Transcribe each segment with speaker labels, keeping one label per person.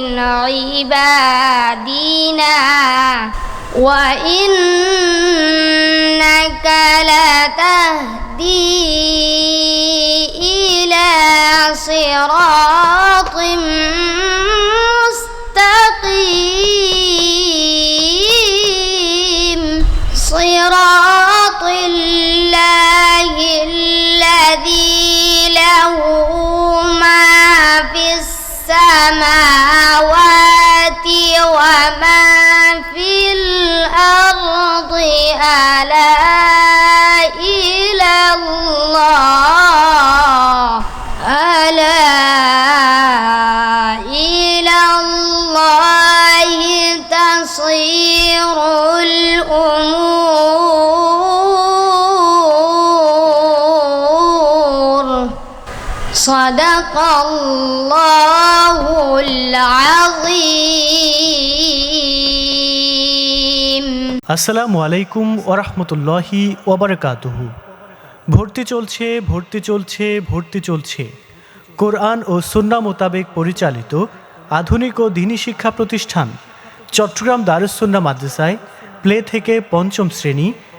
Speaker 1: من عبادنا وإنك لتهدي صدق الله العظيم
Speaker 2: আসসালামু আলাইকুম ওরহমতুল্লাহি ওবরকাতুহু ভর্তি চলছে ভর্তি চলছে ভর্তি চলছে কোরআন ও সুন্না মোতাবেক পরিচালিত আধুনিক ও দিনী শিক্ষা প্রতিষ্ঠান চট্টগ্রাম দারুসুন্না মাদ্রাসায় প্লে থেকে পঞ্চম শ্রেণী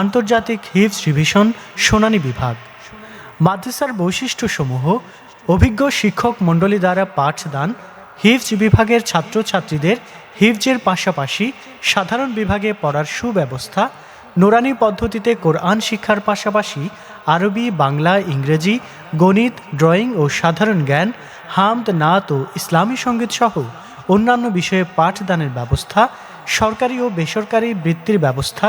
Speaker 2: আন্তর্জাতিক হিফজ রিভিশন সোনানি বিভাগ। মাদ্রাসার বৈশিষ্ট্যসমূহ, অভিজ্ঞ শিক্ষক মণ্ডলী দ্বারা পাঠদান হিফজ বিভাগের ছাত্রছাত্রীদের হিফজের পাশাপাশি সাধারণ বিভাগে পড়ার সুব্যবস্থা, নোরানি পদ্ধতিতে কোরআন শিক্ষার পাশাপাশি আরবি, বাংলা, ইংরেজি, গণিত, ড্রয়িং ও সাধারণ জ্ঞান, হামদ, নাত ও ইসলামী সংগীত সহ অন্যান্য বিষয়ে পাঠদানের ব্যবস্থা, সরকারি ও বেসরকারি বৃত্তির ব্যবস্থা